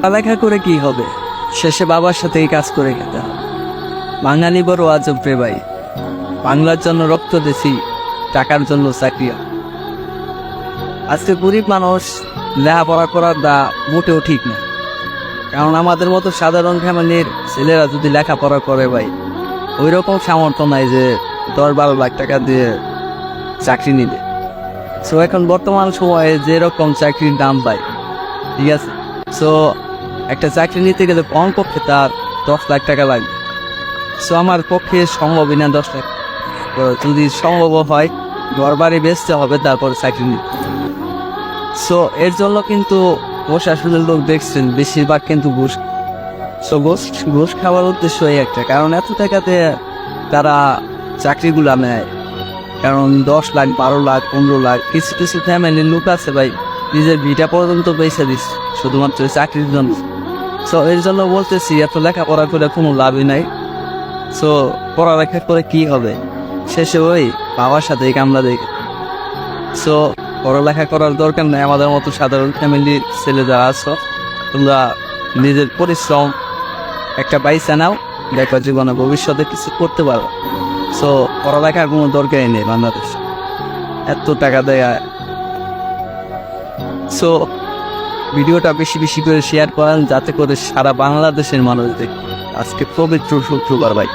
পড়ালেখা করে কি হবে? শেষে বাবার সাথেই কাজ করে খেতে হবে। বাঙালি বড় আজব রে ভাই। বাংলার জন্য রক্ত দেশি টাকার জন্য চাকরি। আজকে গরিব মানুষ লেখাপড়া করার দা মোটেও ঠিক না। কারণ আমাদের মতো সাধারণ ফ্যামিলির ছেলেরা যদি লেখাপড়া করে ভাই ওই রকম সামর্থ্য নাই যে দশ বারো লাখ টাকা দিয়ে চাকরি নিবে। সো এখন বর্তমান সময়ে যেরকম চাকরির দাম পাই ঠিক আছে? সো একটা চাকরি নিতে গেলে কমপক্ষে তার দশ লাখ টাকা লাগবে সো আমার পক্ষে সম্ভবই না দশ লাখ। যদি সম্ভব হয় ঘর বাড়ি বেচতে হবে, তারপর চাকরি নিতে সো এর জন্য কিন্তু প্রশাসনের লোক দেখছেন, বেশিরভাগ কিন্তু ঘুষ। সো ঘুষ ঘুষ খাওয়ার উদ্দেশ্য এই একটা। কারণ এত টাকাতে তারা চাকরিগুলা নেয়। কারণ দশ লাখ, বারো লাখ, পনেরো লাখ, কিছু কিছু ফ্যামিলির লোক আছে ভাই, নিজের ভিটা পর্যন্ত পয়সা দিচ্ছে, শুধুমাত্র চাকরির জন্য। সো এর জন্য বলতেছি, এত লেখা লেখাপড়া করে কোনো লাভই নাই। সো পড়ালেখা করে কি হবে? শেষে ওই বাবার সাথে কামলা দেখে। সো পড়ালেখা করার দরকার নেই, আমাদের মতো সাধারণ ফ্যামিলির ছেলে যারা আছো, তোমরা নিজের পরিশ্রম একটা বাইসা নাও দেখো জীবনে ভবিষ্যতে কিছু করতে পারো। সো পড়ালেখার কোনো দরকারই নেই বাংলাদেশ। এত টাকা দেয়। সো ভিডিওটা বেশি বেশি করে শেয়ার করেন, যাতে করে সারা বাংলাদেশের মানুষ দেখবে আজকে পবিত্র শুক্রবার ভাই।